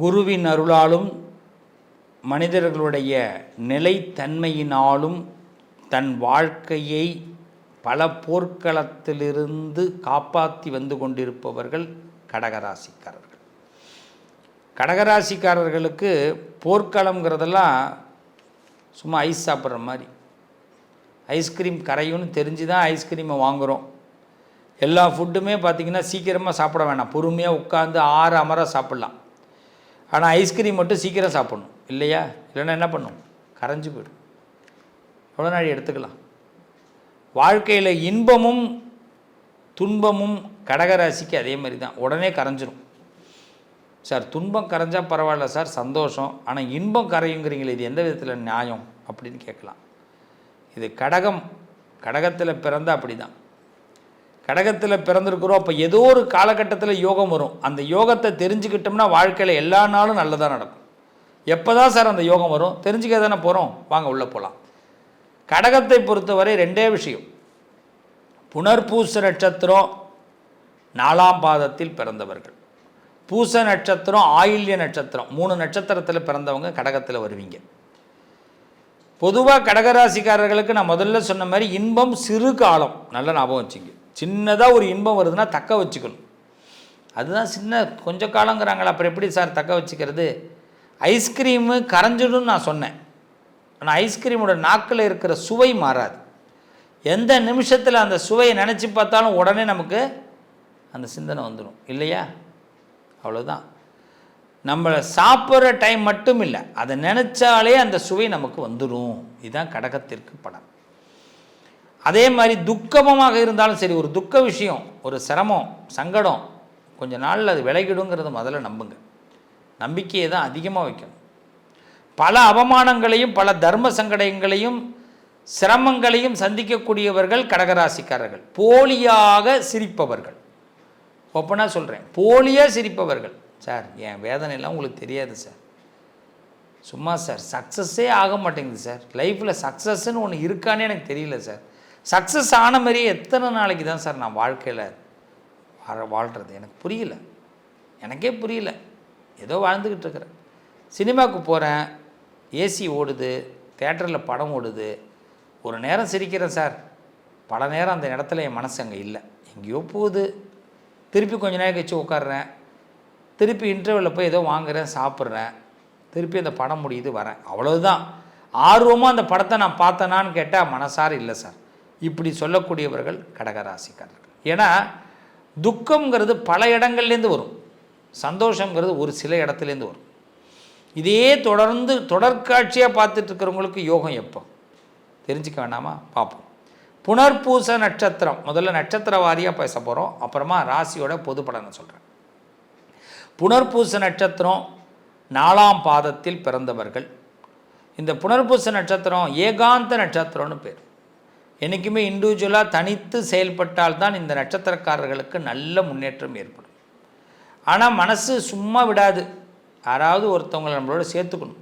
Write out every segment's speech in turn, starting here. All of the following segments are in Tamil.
குருவின் அருளாலும் மனிதர்களுடைய நிலைத்தன்மையினாலும் தன் வாழ்க்கையை பல போர்க்களத்திலிருந்து காப்பாற்றி வந்து கொண்டிருப்பவர்கள் கடகராசிக்காரர்கள். கடகராசிக்காரர்களுக்கு போர்க்களம்ங்கிறதெல்லாம் சும்மா ஐஸ் சாப்பிட்ற மாதிரி. ஐஸ்கிரீம் கரையும்னு தெரிஞ்சு தான் ஐஸ்கிரீமை வாங்குகிறோம் எல்லா ஃபுட்டுமே பார்த்திங்கன்னா சீக்கிரமாக சாப்பிட வேணாம். பொறுமையாக உட்காந்து ஆறு அமர சாப்பிட்லாம். ஆனால் ஐஸ்கிரீம் மட்டும் சீக்கிரம் சாப்பிட்ணும். இல்லையா? இல்லைன்னா என்ன பண்ணும்? கரைஞ்சு போயிடும். எவ்வளோ நாள் எடுத்துக்கலாம்? வாழ்க்கையில் இன்பமும் துன்பமும் கடகராசிக்கு அதே மாதிரி தான். உடனே கரைஞ்சிரும். சார் துன்பம் கரைஞ்சால் பரவாயில்ல சார் சந்தோஷம். ஆனால் இன்பம் கரையுங்கிறீங்களே இது எந்த விதத்தில் நியாயம் அப்படின்னு கேட்கலாம். இது கடகம். கடகத்தில் பிறந்தால் அப்படி தான் கடகத்தில் பிறந்திருக்கிறோம் அப்போ ஏதோ ஒரு காலகட்டத்தில் யோகம் வரும். அந்த யோகத்தை தெரிஞ்சுக்கிட்டோம்னா வாழ்க்கையில் எல்லா நாளும் நல்லதாக நடக்கும். எப்போ தான் சார் அந்த யோகம் வரும்? தெரிஞ்சுக்க தானே போகிறோம் வாங்க உள்ளே போகலாம் கடகத்தை பொறுத்தவரை ரெண்டே விஷயம். புனர்பூச நட்சத்திரம் நாலாம் பாதத்தில் பிறந்தவர்கள். பூச நட்சத்திரம் ஆயில்ய நட்சத்திரம். மூணு நட்சத்திரத்தில் பிறந்தவங்க கடகத்தில் வருவீங்க. பொதுவாக கடகராசிக்காரர்களுக்கு நான் முதல்ல சொன்ன மாதிரி இன்பம் சிறு காலம். நல்ல ஞாபகம் வச்சுங்க. சின்னதாக ஒரு இன்பம் வருதுன்னா தக்க வச்சுக்கணும். அதுதான் சின்ன கொஞ்ச காலங்கிறாங்களே அப்புறம் எப்படி சார் தக்க வச்சுக்கிறது? ஐஸ்கிரீமு கரைஞ்சிடும்னு நான் சொன்னேன். ஆனால் ஐஸ்கிரீமோட நாக்கில் இருக்கிற சுவை மாறாது. எந்த நிமிஷத்தில் அந்த சுவையை நினச்சி பார்த்தாலும் உடனே நமக்கு அந்த சிந்தனை வந்துடும் இல்லையா? அவ்வளோதான் நம்மளை சாப்பிட்ற டைம் மட்டும் இல்லை அதை நினச்சாலே அந்த சுவை நமக்கு வந்துடும் இதுதான் கடகத்திற்கு படம். அதே மாதிரி துக்கமாக இருந்தாலும் சரி ஒரு துக்க விஷயம் ஒரு சிரமம் சங்கடம் கொஞ்ச நாளில் அது விலகிடுங்கிறத முதல்ல நம்புங்க. நம்பிக்கையை தான் அதிகமாக வைக்கணும். பல அவமானங்களையும் பல தர்ம சங்கடங்களையும் சிரமங்களையும் சந்திக்கக்கூடியவர்கள் கடகராசிக்காரர்கள். போலியாக சிரிப்பவர்கள். ஓப்பனாக சொல்கிறேன் போலியாக சிரிப்பவர்கள். சார் என் வேதனையெல்லாம் உங்களுக்கு தெரியாது சார். சும்மா சார் சக்ஸஸே ஆக மாட்டேங்குது சார். லைஃப்பில் சக்ஸஸ்ன்னு ஒன்று இருக்கானே எனக்கு தெரியல சார். சக்ஸஸ் ஆன மாதிரியே எத்தனை நாளைக்கு தான் சார் நான் வாழ்க்கையில் வாழ வாழ்கிறது எனக்கு புரியல. எனக்கே புரியல. ஏதோ வாழ்ந்துக்கிட்டு இருக்கிறேன். சினிமாவுக்கு போகிறேன் ஏசி ஓடுது. தேட்டரில் படம் ஓடுது. ஒரு நேரம் சிரிக்கிறேன் சார். பல நேரம் அந்த இடத்துல என் மனசு அங்கே இல்லை. எங்கேயோ போகுது. திருப்பி கொஞ்ச நேரம் கழிச்சு உட்காடுறேன் திருப்பி இன்டர்வியூவில் போய் ஏதோ வாங்குகிறேன் சாப்பிட்றேன். திருப்பி அந்த படம் முடியுது வரேன். அவ்வளோதான் ஆர்வமாக அந்த படத்தை நான் பார்த்தேனான்னு கேட்டால் மனசார் இல்லை சார். இப்படி சொல்லக்கூடியவர்கள் கடகராசிக்காரர்கள். ஏன்னா துக்கம்ங்கிறது பல இடங்கள்லேருந்து வரும். சந்தோஷங்கிறது ஒரு சில இடத்துலேருந்து வரும். இதே தொடர்ந்து தொடர்காட்சியாக பார்த்துட்டு இருக்கிறவங்களுக்கு யோகம் எப்போ? தெரிஞ்சுக்க வேண்டாமா பார்ப்போம். புனர்பூச நட்சத்திரம். முதல்ல நட்சத்திர வாரியாக பேச போகிறோம் அப்புறமா ராசியோட பொது பலனை சொல்கிறேன் புனர்பூச நட்சத்திரம் நாலாம் பாதத்தில் பிறந்தவர்கள். இந்த புனர்பூச நட்சத்திரம் ஏகாந்த நட்சத்திரம்னு பேர். என்றைக்குமே இண்டிவிஜுவலாக தனித்து செயல்பட்டால் தான் இந்த நட்சத்திரக்காரர்களுக்கு நல்ல முன்னேற்றம் ஏற்படும். ஆனால் மனசு சும்மா விடாது. யாராவது ஒருத்தவங்களை நம்மளோட சேர்த்துக்கணும்.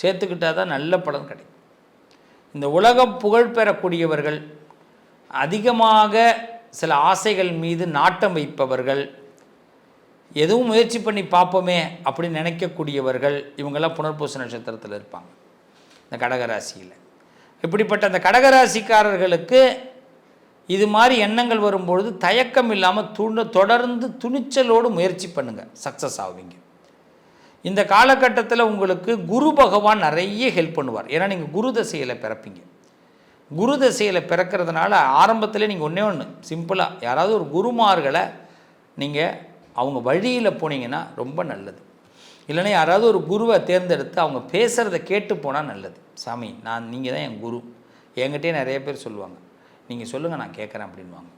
சேர்த்துக்கிட்டால் தான் நல்ல பலன் கிடைக்கும். இந்த உலகம் புகழ் பெறக்கூடியவர்கள் அதிகமாக சில ஆசைகள் மீது நாட்டம் வைப்பவர்கள் எதுவும் முயற்சி பண்ணி பார்ப்போமே அப்படின்னு நினைக்கக்கூடியவர்கள் இவங்கெல்லாம் புனர்பூச நட்சத்திரத்தில் இருப்பாங்க. இந்த கடகராசியில். இப்படிப்பட்ட அந்த கடகராசிக்காரர்களுக்கு இது மாதிரி எண்ணங்கள் வரும்பொழுது தயக்கம் இல்லாமல் துண தொடர்ந்து துணிச்சலோடு முயற்சி பண்ணுங்கள் சக்ஸஸ் ஆவீங்க. இந்த காலகட்டத்தில் உங்களுக்கு குரு பகவான் நிறைய ஹெல்ப் பண்ணுவார். ஏன்னா நீங்கள் குரு தசையில் பிறப்பீங்க. குரு தசையில் பிறக்கிறதுனால ஆரம்பத்தில் நீங்கள் ஒன்றே ஒன்று சிம்பிளாக யாராவது ஒரு குருமார்களை நீங்கள் அவங்க வழியில் போனீங்கன்னா ரொம்ப நல்லது. இல்லைன்னா யாராவது ஒரு குருவை தேர்ந்தெடுத்து அவங்க பேசுகிறத கேட்டு போனால் நல்லது. சாமி நான் நீங்கள் தான் என் குரு. என்கிட்டயே நிறைய பேர் சொல்லுவாங்க. நீங்கள் சொல்லுங்கள் நான் கேட்குறேன் அப்படின்வாங்க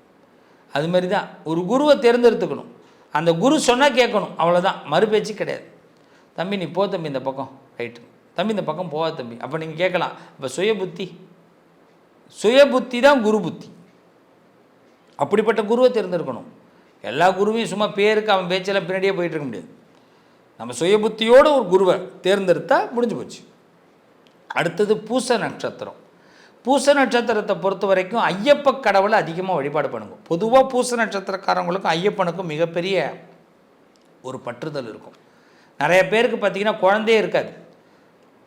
அதுமாரி தான். ஒரு குருவை தேர்ந்தெடுத்துக்கணும். அந்த குரு சொன்னால் கேட்கணும். அவ்வளோதான் மறுபேச்சு கிடையாது. தம்பி நீ போ தம்பி இந்த பக்கம். ரைட்டு தம்பி இந்த பக்கம் போவா தம்பி. அப்போ நீங்கள் கேட்கலாம். இப்போ சுய புத்தி. சுய புத்தி தான் குரு புத்தி. அப்படிப்பட்ட குருவை தேர்ந்தெடுக்கணும். எல்லா குருவையும் சும்மா பேருக்கு அவன் பேச்செல்லாம் பின்னாடியே போயிட்டு இருக்க முடியாது. நம்ம சுயபுத்தியோடு ஒரு குருவை தேர்ந்தெடுத்தால் முடிஞ்சு போச்சு. அடுத்தது பூச நட்சத்திரம். பூச நட்சத்திரத்தை பொறுத்த வரைக்கும் ஐயப்ப கடவுளை அதிகமாக வழிபாடு பண்ணுங்க. பொதுவாக பூச நட்சத்திரக்காரங்களுக்கும் ஐயப்பனுக்கும் மிகப்பெரிய ஒரு பற்றுதல் இருக்கும். நிறைய பேருக்கு பார்த்தீங்கன்னா குழந்தையே இருக்காது.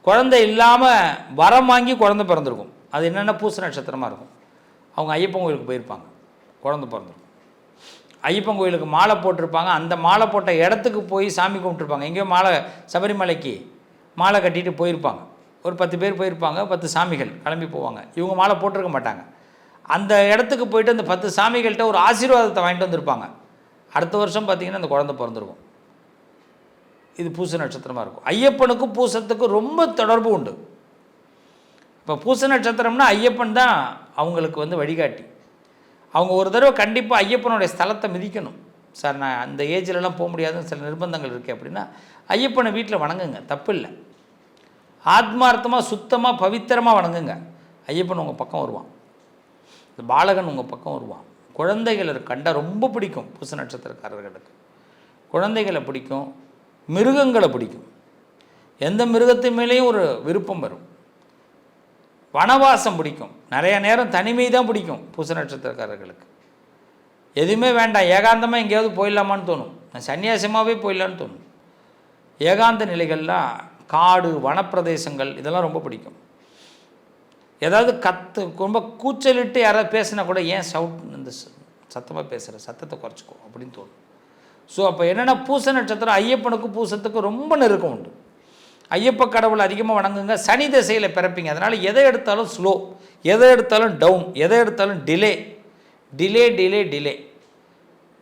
குழந்தை இல்லாமல் வரம் வாங்கி குழந்தை பிறந்திருக்கும். அது என்னென்ன பூச நட்சத்திரமாக இருக்கும். அவங்க ஐயப்பன் கோயிலுக்கு போயிருப்பாங்க. குழந்தை பிறந்திருக்கும். ஐயப்பன் கோயிலுக்கு மாலை போட்டிருப்பாங்க. அந்த மாலை போட்ட இடத்துக்கு போய் சாமி கும்பிட்டுருப்பாங்க. எங்கேயோ மாலை சபரிமலைக்கு மாலை கட்டிட்டு போயிருப்பாங்க. ஒரு பத்து பேர் போயிருப்பாங்க பத்து சாமிகள் கிளம்பி போவாங்க. இவங்க மாலை போட்டிருக்க மாட்டாங்க. அந்த இடத்துக்கு போயிட்டு அந்த பத்து சாமிகள்கிட்ட ஒரு ஆசீர்வாதத்தை வாங்கிட்டு வந்திருப்பாங்க. அடுத்த வருஷம் பார்த்தீங்கன்னா அந்த குழந்தை பிறந்திருக்கும். இது பூச நட்சத்திரமாக இருக்கும். ஐயப்பனுக்கும் பூசத்துக்கும் ரொம்ப தொடர்பு உண்டு. இப்போ பூச நட்சத்திரம்னா ஐயப்பன் தான் அவங்களுக்கு வந்து வழிகாட்டி. அவங்க ஒரு தடவை கண்டிப்பாக ஐயப்பனுடைய ஸ்தலத்தை மிதிக்கணும். சார் நான் அந்த ஏஜ்லலாம் போக முடியாதுன்னு சில நிர்பந்தங்கள் இருக்குது அப்படின்னா ஐயப்பனை வீட்டில் வணங்குங்க. தப்பு இல்லை ஆத்மார்த்தமாக சுத்தமாக பவித்திரமாக வணங்குங்க. ஐயப்பன் உங்கள் பக்கம் வருவான். இந்த பாலகன் உங்கள் பக்கம் வருவான். குழந்தைகளை கண்டா ரொம்ப பிடிக்கும் பூச நட்சத்திரக்காரர்களுக்கு. குழந்தைகளை பிடிக்கும் மிருகங்களை பிடிக்கும். எந்த மிருகத்து மேலேயும் ஒரு விருப்பம் வரும். வனவாசம் பிடிக்கும். நிறைய நேரம் தனிமை தான் பிடிக்கும் பூச நட்சத்திரக்காரர்களுக்கு. எதுவுமே வேண்டாம். ஏகாந்தமாக எங்கேயாவது போயிடலாமான்னு தோணும். நான் சன்னியாசமாகவே போயிடலான்னு தோணும். ஏகாந்த நிலைகள்லாம் காடு வனப்பிரதேசங்கள் இதெல்லாம் ரொம்ப பிடிக்கும். ஏதாவது கத்து ரொம்ப கூச்சலிட்டு யாராவது பேசினா கூட ஏன் சவுட் இந்த சத்தமாக பேசுகிற சத்தத்தை குறைச்சிக்கோ அப்படின்னு தோணும். ஸோ அப்போ என்னென்னா பூச நட்சத்திரம் ஐயப்பனுக்கும் பூசத்துக்கும் ரொம்ப நெருக்கம் உண்டு. ஐயப்ப கடவுள் அதிகமாக வணங்குங்க சனி திசையில் பிறப்பீங்க. அதனால் எதை எடுத்தாலும் ஸ்லோ எதை எடுத்தாலும் டவுன் எதை எடுத்தாலும் டிலே டிலே டிலே டிலே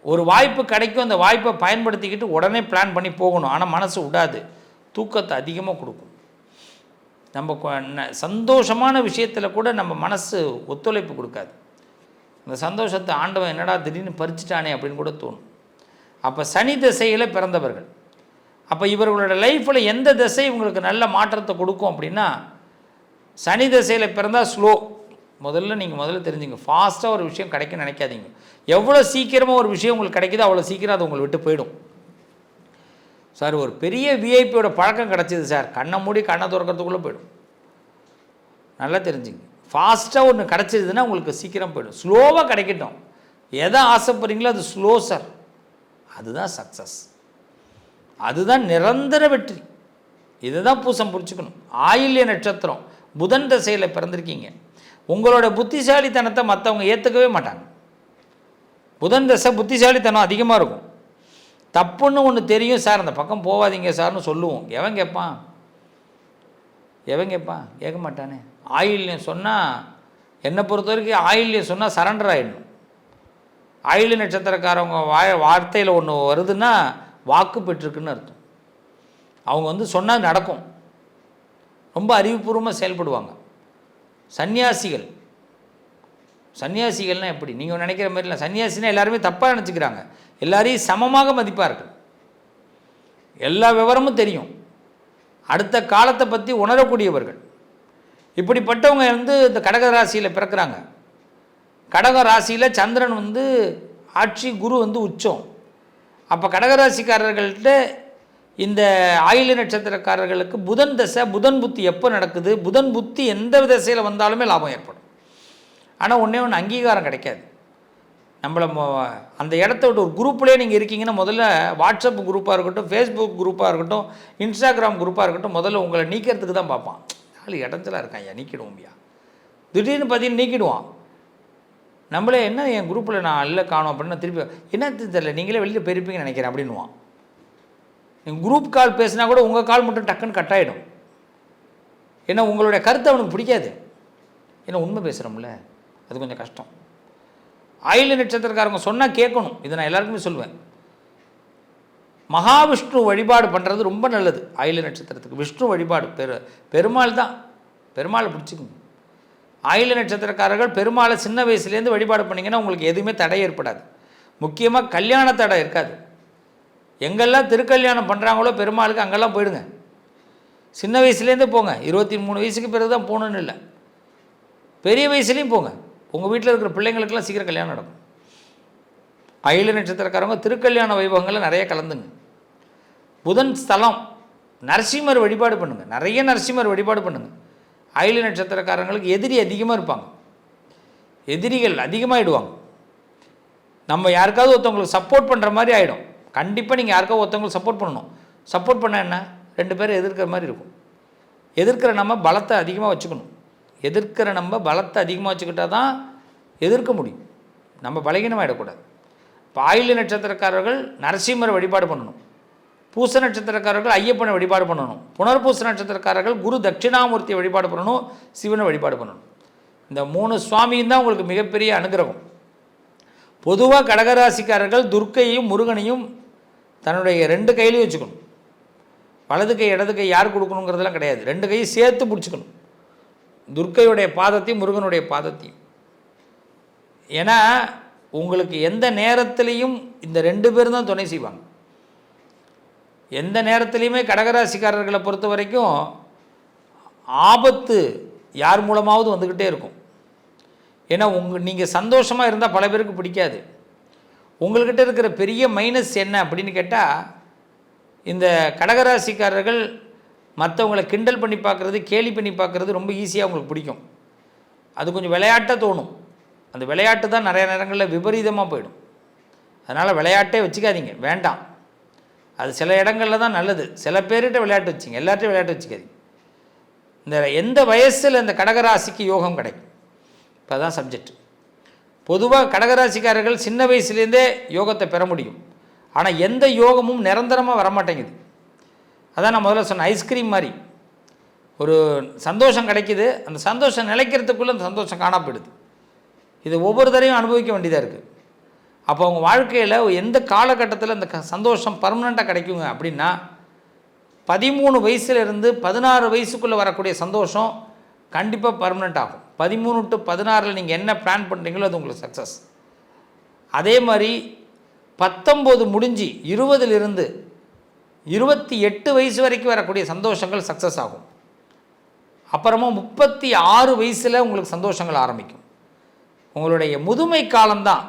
ஒரு வாய்ப்பு கிடைக்கும் அந்த வாய்ப்பை பயன்படுத்திக்கிட்டு உடனே பிளான் பண்ணி போகணும். ஆனால் மனசு விடாது தூக்கத்தை அதிகமாக கொடுக்கும். நம்ம கொ- ந- சந்தோஷமான விஷயத்தில் கூட நம்ம மனசு ஒத்துழைப்பு கொடுக்காது. இந்த சந்தோஷத்தை ஆண்டவன் என்னடா திடீர்னு பறிச்சிட்டானே அப்படின்னு கூட தோணும். அப்போ சனி திசையில் பிறந்தவர்கள். அப்போ இவர்களோட லைஃப்பில் எந்த திசை இவங்களுக்கு நல்ல மாற்றத்தை கொடுக்கும் அப்படின்னா சனி திசையில் பிறந்தால் ஸ்லோ முதல்ல நீங்கள் முதல்ல தெரிஞ்சுங்க. ஃபாஸ்ட்டாக ஒரு விஷயம் கிடைக்க நினைக்காதீங்க. எவ்வளோ சீக்கிரமாக ஒரு விஷயம் உங்களுக்கு கிடைக்குதோ அவ்வளோ சீக்கிரம் அது உங்களை விட்டு போயிடும். சார் ஒரு பெரிய விஐபியோட பழக்கம் கிடச்சிது சார். கண்ணை மூடி கண்ணை திறக்கிறதுக்குள்ளே போயிடும். நல்லா தெரிஞ்சுங்க. ஃபாஸ்ட்டாக ஒன்று கிடச்சிதுன்னா உங்களுக்கு சீக்கிரம் போயிடும். ஸ்லோவாக கிடைக்கட்டும். எதை ஆசைப்படுறீங்களோ அது ஸ்லோ சார். அதுதான் சக்ஸஸ் அதுதான் நிரந்தர வெற்றி. இதுதான் பூசம் பிடிச்சிக்கணும் ஆயில்ய நட்சத்திரம் புதன் திசையில் பிறந்திருக்கீங்க. உங்களோட புத்திசாலித்தனத்தை மற்றவங்க ஏற்றுக்கவே மாட்டாங்க. புதன் தசை புத்திசாலித்தனம் அதிகமாக இருக்கும். தப்புன்னு ஒன்று தெரியும் சார் அந்த பக்கம் போகாதீங்க சார்னு சொல்லுவோம். எவன் கேட்பான் எவன் கேட்பான் கேட்க மாட்டானே. ஆயில்யம் சொன்னால் என்னை பொறுத்த வரைக்கும் ஆயில்யம் சொன்னால் சரண்டர் ஆகிடணும் ஆயில் நட்சத்திரக்காரவங்க வாய வார்த்தையில் ஒன்று வருதுன்னா வாக்கு பெற்றிருக்குன்னு அர்த்தம். அவங்க வந்து சொன்னால் நடக்கும். ரொம்ப அறிவுபூர்வமாக செயல்படுவாங்க. சன்னியாசிகள். சன்னியாசிகள்னால் எப்படி? நீங்கள் நினைக்கிற மாதிரி இல்லை சன்னியாசினா எல்லாருமே தப்பாக நினச்சிக்கிறாங்க. எல்லாரையும் சமமாக மதிப்பார்கள். எல்லா விவரமும் தெரியும். அடுத்த காலத்தை பற்றி உணரக்கூடியவர்கள். இப்படிப்பட்டவங்க வந்து இந்த கடக ராசியில் பிறக்கிறாங்க. கடக ராசியில் சந்திரன் வந்து ஆட்சி குரு வந்து உச்சம். அப்போ கடகராசிக்காரர்கள்ட்ட இந்த ஆயுள நட்சத்திரக்காரர்களுக்கு புதன் தசை புதன் புத்தி எப்போ நடக்குது? புதன் புத்தி எந்த திசையில் வந்தாலுமே லாபம் ஏற்படும். ஆனால் ஒன்றே ஒன்று அங்கீகாரம் கிடைக்காது. நம்மளை மொ- அந்த இடத்த விட்டு ஒரு குரூப்லேயே நீங்கள் இருக்கீங்கன்னா முதல்ல வாட்ஸ்அப் குரூப்பாக இருக்கட்டும் ஃபேஸ்புக் குரூப்பாக இருக்கட்டும் இன்ஸ்டாகிராம் குரூப்பாக இருக்கட்டும் முதல்ல உங்களை நீக்கிறதுக்கு தான் பார்ப்பான். நாலு இடத்துல இருக்கான் ஐயா நீக்கிடுவோம்யா திடீர்னு பார்த்தீங்கன்னா நீக்கிடுவான். நம்மளே என்ன என் குரூப்பில் நான் இல்லை காணும் அப்படின்னு திருப்பி என்ன தெரியல நீங்களே வெளியில் போயிருப்பீங்கன்னு நினைக்கிறேன் அப்படின்னுவான். நீங்கள் குரூப் கால் பேசினா கூட உங்கள் கால் மட்டும் டக்குன்னு கட் ஆகிடும் ஏன்னா உங்களுடைய கருத்து அவனுக்கு பிடிக்காது. ஏன்னா உண்மை பேசுகிறோம்ல அது கொஞ்சம் கஷ்டம். ஆயில நட்சத்திரக்காரங்க சொன்னால் கேட்கணும். இதை நான் எல்லாருக்குமே சொல்லுவேன் மகாவிஷ்ணு வழிபாடு பண்ணுறது ரொம்ப நல்லது. ஆயில நட்சத்திரத்துக்கு விஷ்ணு வழிபாடு பெரு பெருமாள் தான். பெருமாளை பிடிச்சிக்கணும். ஆயில நட்சத்திரக்காரர்கள் பெருமாளை சின்ன வயசுலேருந்து வழிபாடு பண்ணிங்கன்னா உங்களுக்கு எதுவுமே தடை ஏற்படாது. முக்கியமாக கல்யாண தடை இருக்காது. எங்கெல்லாம் திருக்கல்யாணம் பண்ணுறாங்களோ பெருமாளுக்கு அங்கெல்லாம் போயிடுங்க. சின்ன வயசுலேருந்து போங்க. இருபத்தி மூணு வயசுக்கு பிறகு தான் போகணுன்னு இல்லை. பெரிய வயசுலேயும் போங்க. உங்கள் வீட்டில் இருக்கிற பிள்ளைங்களுக்கெல்லாம் சீக்கிரம் கல்யாணம் நடக்கும். அயில நட்சத்திரக்காரங்க திருக்கல்யாண வைபவங்களில் நிறைய கலந்துங்க. புதன் ஸ்தலம் நரசிம்மர் வழிபாடு பண்ணுங்கள் நிறைய நரசிம்மர் வழிபாடு பண்ணுங்கள் அயில நட்சத்திரக்காரங்களுக்கு எதிரி அதிகமாக இருப்பாங்க. எதிரிகள் அதிகமாகிடுவாங்க நம்ம யாருக்காவது ஒருத்தவங்களுக்கு சப்போர்ட் பண்ணுற மாதிரி ஆகிடும் கண்டிப்பாக நீங்கள் யாருக்காவது ஒருத்தவங்களுக்கு சப்போர்ட் பண்ணணும். சப்போர்ட் பண்ண என்ன? ரெண்டு பேரும் எதிர்க்கிற மாதிரி இருக்கும். எதிர்க்கிற நம்ம பலத்தை அதிகமாக வச்சுக்கணும். எதிர்க்கிற நம்ம பலத்தை அதிகமாக வச்சுக்கிட்டால் தான் எதிர்க்க முடியும். நம்ம பலகீனமாயிடக்கூடாது. இப்போ ஆயுள் நட்சத்திரக்காரர்கள் நரசிம்மரை வழிபாடு பண்ணணும். பூச நட்சத்திரக்காரர்கள் ஐயப்பனை வழிபாடு பண்ணணும். புனர்பூச நட்சத்திரக்காரர்கள் குரு தட்சிணாமூர்த்தியை வழிபாடு பண்ணணும் சிவனை வழிபாடு பண்ணணும். இந்த மூணு சுவாமியும் தான் உங்களுக்கு மிகப்பெரிய அனுகிரகம். பொதுவாக கடகராசிக்காரர்கள் துர்க்கையும் முருகனையும் தன்னுடைய ரெண்டு கையிலையும் வச்சுக்கணும். வலது கை இடது கை யார் கொடுக்கணுங்கிறதெல்லாம் கிடையாது. ரெண்டு கையும் சேர்த்து பிடிச்சிக்கணும். துர்க்கையுடைய பாதத்தையும் முருகனுடைய பாதத்தையும். ஏன்னா உங்களுக்கு எந்த நேரத்துலேயும் இந்த ரெண்டு பேரும் தான் துணை செய்வாங்க. எந்த நேரத்துலையுமே கடகராசிக்காரர்களை பொறுத்த வரைக்கும் ஆபத்து யார் மூலமாவது வந்துக்கிட்டே இருக்கும். ஏன்னா உங்கள் நீங்கள் சந்தோஷமாக இருந்தால் பல பேருக்கு பிடிக்காது. உங்கள்கிட்ட இருக்கிற பெரிய மைனஸ் என்ன அப்படின்னு கேட்டால் இந்த கடகராசிக்காரர்கள் மற்றவங்களை கிண்டல் பண்ணி பார்க்குறது கேலி பண்ணி பார்க்குறது ரொம்ப ஈஸியாக உங்களுக்கு பிடிக்கும். அது கொஞ்சம் விளையாட்டாக தோணும். அந்த விளையாட்டு தான் நிறைய நேரங்களில் விபரீதமாக போயிடும். அதனால் விளையாட்டே வச்சுக்காதீங்க. வேண்டாம். அது சில இடங்களில் தான் நல்லது. சில பேர்கிட்ட விளையாட்டு வச்சுங்க. எல்லார்ட்டையும் விளையாட்டு வச்சுக்காதீங்க. இந்த எந்த வயசில் இந்த கடகராசிக்கு யோகம் கிடைக்கும்? இப்போ தான் சப்ஜெக்ட் பொதுவாக கடகராசிக்காரர்கள் சின்ன வயசுலேருந்தே யோகத்தை பெற முடியும். ஆனால் எந்த யோகமும் நிரந்தரமாக வரமாட்டேங்குது. அதான் நான் முதல்ல சொன்னேன் ஐஸ்கிரீம் மாதிரி. ஒரு சந்தோஷம் கிடைக்குது. அந்த சந்தோஷம் நிலைக்கிறதுக்குள்ளே அந்த சந்தோஷம் காணா போயிடுது. இது ஒவ்வொரு தடையும் அனுபவிக்க வேண்டியதாக இருக்குது அப்போ அவங்க வாழ்க்கையில் எந்த காலகட்டத்தில் அந்த க சந்தோஷம் பர்மனெண்ட்டாக கிடைக்குங்க அப்படின்னா பதிமூணு வயசுலேருந்து பதினாறு வயசுக்குள்ளே வரக்கூடிய சந்தோஷம் கண்டிப்பாக பர்மனெண்ட் ஆகும். பதிமூணு டு பதினாறில் நீங்கள் என்ன பிளான் பண்ணுறீங்களோ அது உங்களுக்கு சக்ஸஸ் அதே மாதிரி பத்தொம்போது முடிஞ்சு இருபதுலேருந்து இருபத்தி எட்டு வயசு வரைக்கும் வரக்கூடிய சந்தோஷங்கள் சக்ஸஸ் ஆகும். அப்புறமா முப்பத்தி ஆறு வயசில் உங்களுக்கு சந்தோஷங்கள் ஆரம்பிக்கும். உங்களுடைய முதுமை காலம்தான்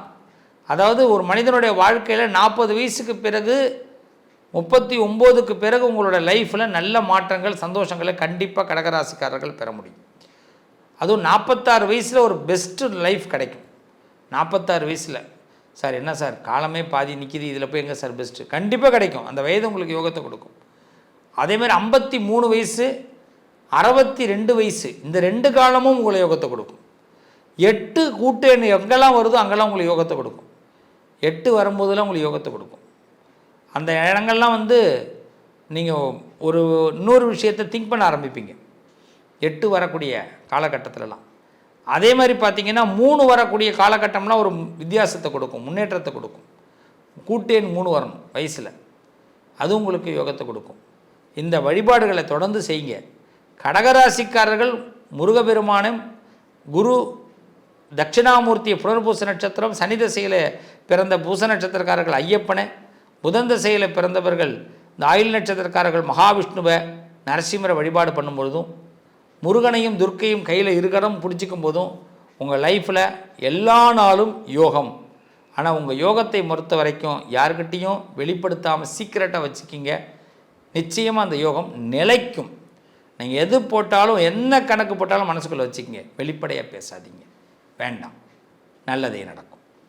அதாவது ஒரு மனிதனுடைய வாழ்க்கையில் நாற்பது வயசுக்கு பிறகு முப்பத்தி ஒம்போதுக்கு பிறகு உங்களோட லைஃப்பில் நல்ல மாற்றங்கள் சந்தோஷங்களை கண்டிப்பாக கடகராசிக்காரர்கள் பெற முடியும். அதுவும் நாற்பத்தாறு வயசில் ஒரு பெஸ்ட்டு லைஃப் கிடைக்கும். நாற்பத்தாறு வயசில். சார் என்ன சார்? காலமே பாதி நிற்கிது இதில் போய் எங்கே சார் பெஸ்ட்டு கண்டிப்பாக கிடைக்கும். அந்த வயது உங்களுக்கு யோகத்தை கொடுக்கும். அதேமாதிரி ஐம்பத்தி மூணு வயசு அறுபத்தி ரெண்டு வயசு இந்த ரெண்டு காலமும் உங்களை யோகத்தை கொடுக்கும். எட்டு கூட்டு எண்ணு எங்கெல்லாம் வருதோ அங்கெல்லாம் உங்களுக்கு யோகத்தை கொடுக்கும். எட்டு வரும்போதெல்லாம் உங்களுக்கு யோகத்தை கொடுக்கும். அந்த இடங்கள்லாம் வந்து நீங்கள் ஒரு இன்னொரு விஷயத்தை திங்க் பண்ண ஆரம்பிப்பீங்க. எட்டு வரக்கூடிய காலகட்டத்திலலாம். அதே மாதிரி பார்த்தீங்கன்னா மூணு வரக்கூடிய காலகட்டம்லாம் ஒரு வித்தியாசத்தை கொடுக்கும் முன்னேற்றத்தை கொடுக்கும். கூட்டேன் மூணு வரணும் வயசில். அது உங்களுக்கு யோகத்தை கொடுக்கும். இந்த வழிபாடுகளை தொடர்ந்து செய்யுங்க. கடகராசிக்காரர்கள் முருகபெருமானும் குரு தட்சிணாமூர்த்தி புனர்பூச நட்சத்திரம் சனி திசையில் பிறந்த பூச நட்சத்திரக்காரர்கள் ஐயப்பனை புதன் திசையில் பிறந்தவர்கள் இந்த ஆயுள் நட்சத்திரக்காரர்கள் மகாவிஷ்ணுவை நரசிம்மரை வழிபாடு பண்ணும்பொழுதும் முருகனையும் துர்க்கையும் கையில் இருக்கடம் பிடிச்சிக்கும் போதும் உங்கள் லைஃப்பில் எல்லா நாளும் யோகம். ஆனால் உங்கள் யோகத்தை பொறுத்த வரைக்கும் யாருக்கிட்டேயும் வெளிப்படுத்தாமல் சீக்கிரட்டாக வச்சுக்கிங்க. நிச்சயமாக அந்த யோகம் நிலைக்கும். நீங்கள் எது போட்டாலும் என்ன கணக்கு போட்டாலும் மனசுக்குள்ளே வச்சுக்கிங்க. வெளிப்படையாக பேசாதீங்க. வேண்டாம். நல்லதே நடக்கும்.